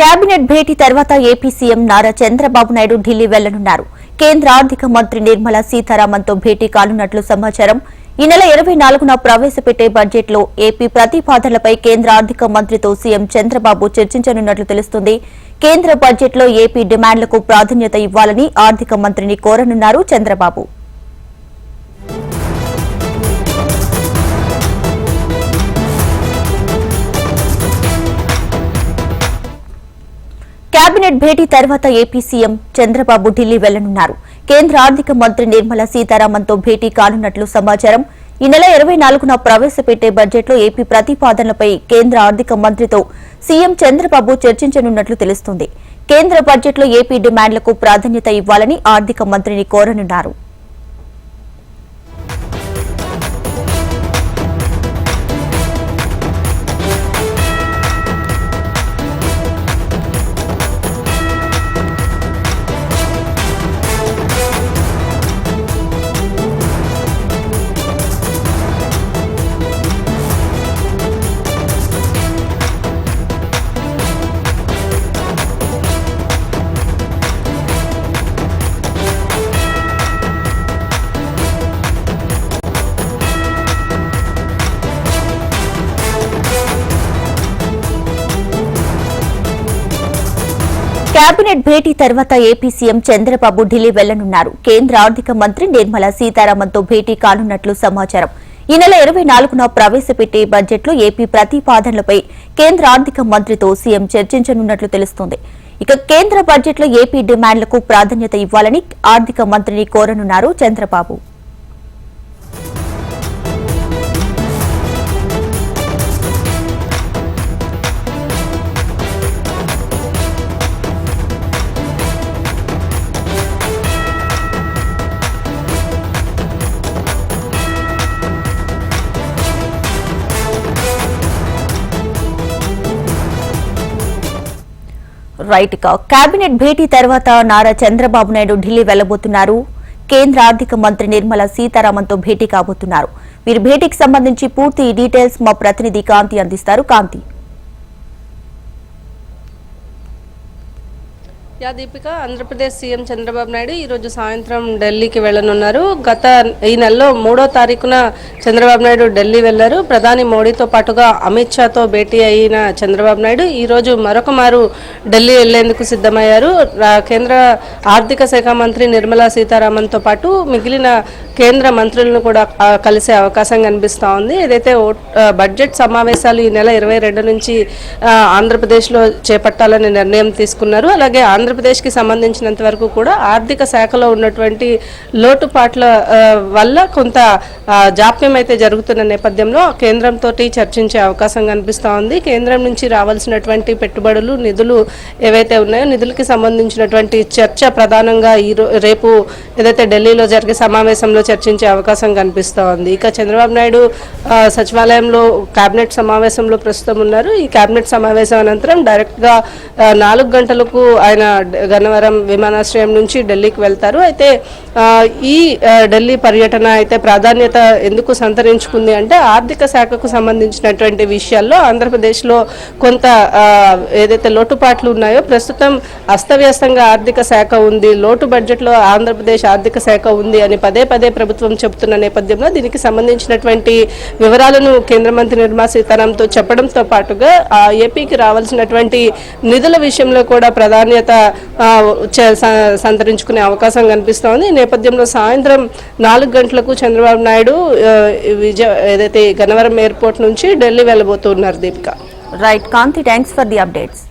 Cabinet భేటీ తర్వాత AP CM Nara Chandrababu Naidu Delhi వెళ్ళనున్నారు. కేంద్ర ఆర్థిక మంత్రి నిర్మలా సీతారామన్తో భేటీ కానున్నట్లు సమాచారం. ఈ నెల ఇరవై నాలుగున ప్రవేశపెట్టే బడ్జెట్లో ఏపీ ప్రతిపాదనలపై కేంద్ర ఆర్థిక మంత్రితో సీఎం చంద్రబాబు చర్చించనున్నట్లు తెలుస్తుంది. కేంద్ర బడ్జెట్లో ఏపీ డిమాండ్లకు ప్రాధాన్యత ఇవ్వాలని ఆర్థిక మంత్రిని కోరనున్నారు చంద్రబాబు. కేబినెట్ భేటీ తర్వాత ఏపీ సీఎం చంద్రబాబు ఢిల్లీ వెళ్ళనున్నారు. కేంద్ర ఆర్థిక మంత్రి నిర్మలా సీతారామన్తో భేటీ కానున్నట్లు సమాచారం. ఈ నెల ఇరవై నాలుగున ప్రవేశపెట్టే బడ్జెట్లో ఏపీ ప్రతిపాదనలపై కేంద్ర ఆర్థిక మంత్రితో సీఎం చంద్రబాబు చర్చించనున్నట్లు తెలుస్తుంది. కేంద్ర బడ్జెట్లో ఏపీ డిమాండ్లకు ప్రాధాన్యత ఇవ్వాలని ఆర్థిక మంత్రిని కోరనున్నారు. కేబినెట్ భేటీ తర్వాత ఏపీ సీఎం చంద్రబాబు ఢిల్లీ వెళ్ళనున్నారు. కేంద్ర ఆర్థిక మంత్రి నిర్మలా సీతారామన్తో భేటీ కానున్నట్లు సమాచారం. ఈ నెల ఇరవై నాలుగున ప్రవేశపెట్టే బడ్జెట్లో ఏపీ ప్రతిపాదనలపై కేంద్ర ఆర్థిక మంత్రితో సీఎం చర్చించనున్నట్లు తెలుస్తోంది. ఇక కేంద్ర బడ్జెట్లో ఏపీ డిమాండ్లకు ప్రాధాన్యత ఇవ్వాలని ఆర్థిక మంత్రిని కోరనున్నారు చంద్రబాబు. రైట్ ఇక కేబినెట్ భేటీ తర్వాత నారా చంద్రబాబు నాయుడు ఢిల్లీ వెళ్ళబోతున్నారు కేంద్ర ఆర్థిక మంత్రి నిర్మలా సీతారామన్తో భేటీ కాబోతున్నారు. వీరి భేటీకి సంబంధించి పూర్తి డీటెయిల్స్ మా ప్రతినిధి కాంతి అందిస్తారు. కాంతి. యా దీపిక ఆంధ్రప్రదేశ్ సీఎం చంద్రబాబు నాయుడు ఈరోజు సాయంత్రం ఢిల్లీకి వెళ్ళనున్నారు. గత ఈ నెలలో మూడో తారీఖున చంద్రబాబు నాయుడు ఢిల్లీ వెళ్ళారు ప్రధాని మోడీతో పాటుగా అమిత్ షాతో భేటీ అయిన చంద్రబాబు నాయుడు ఈరోజు మరొక మారు ఢిల్లీ వెళ్ళేందుకు సిద్ధమయ్యారు. కేంద్ర ఆర్థిక శాఖ మంత్రి నిర్మలా సీతారామన్తో పాటు మిగిలిన కేంద్ర మంత్రులను కూడా కలిసే అవకాశం కనిపిస్తూ ఉంది. ఏదైతే ఓట్- బడ్జెట్ సమావేశాలు ఈ నెల ఇరవై రెండు నుంచి ఆంధ్రప్రదేశ్లో చేపట్టాలని నిర్ణయం తీసుకున్నారు. అలాగే ఆంధ్ర ఆంధ్రప్రదేశ్కి సంబంధించినంత వరకు కూడా ఆర్థిక శాఖలో ఉన్నటువంటి లోటుపాట్ల వల్ల కొంత జాప్యం అయితే జరుగుతున్న నేపథ్యంలో కేంద్రంతో చర్చించే అవకాశం కనిపిస్తూ ఉంది. కేంద్రం నుంచి రావాల్సినటువంటి పెట్టుబడులు నిధులు ఏవైతే ఉన్నాయో నిధులకి సంబంధించినటువంటి చర్చ ప్రధానంగా ఈ రేపు ఏదైతే ఢిల్లీలో జరిగే సమావేశంలో చర్చించే అవకాశం కనిపిస్తూ ఉంది. ఇక చంద్రబాబు నాయుడు సచివాలయంలో కేబినెట్ సమావేశంలో ప్రస్తుతం ఉన్నారు. ఈ కేబినెట్ సమావేశం అనంతరం డైరెక్ట్గా నాలుగు గంటలకు ఆయన గన్నవరం విమానాశ్రయం నుంచి ఢిల్లీకి వెళ్తారు. అయితే ఈ ఢిల్లీ పర్యటన అయితే ప్రాధాన్యత ఎందుకు సంతరించుకుంది అంటే ఆర్థిక శాఖకు సంబంధించినటువంటి విషయాల్లో ఆంధ్రప్రదేశ్లో కొంత ఏదైతే లోటుపాట్లు ఉన్నాయో ప్రస్తుతం అస్తవ్యస్తంగా ఆర్థిక శాఖ ఉంది. లోటు బడ్జెట్లో ఆంధ్రప్రదేశ్ ఆర్థిక శాఖ ఉంది అని పదే పదే ప్రభుత్వం చెబుతున్న నేపథ్యంలో దీనికి సంబంధించినటువంటి వివరాలను కేంద్ర మంత్రి నిర్మలా సీతారాంతో చెప్పడంతో పాటుగా ఆ ఏపీకి రావాల్సినటువంటి నిధుల విషయంలో కూడా ప్రాధాన్యత సంతరించుకునే అవకాశం కనిపిస్తోంది. ఈ నేపథ్యంలో సాయంత్రం నాలుగు గంటలకు చంద్రబాబు నాయుడు విజయ ఏదైతే గన్నవరం ఎయిర్పోర్ట్ నుంచి Delhi వెళ్ళబోతున్నారు Deepika. Right Kanthi thanks for the updates.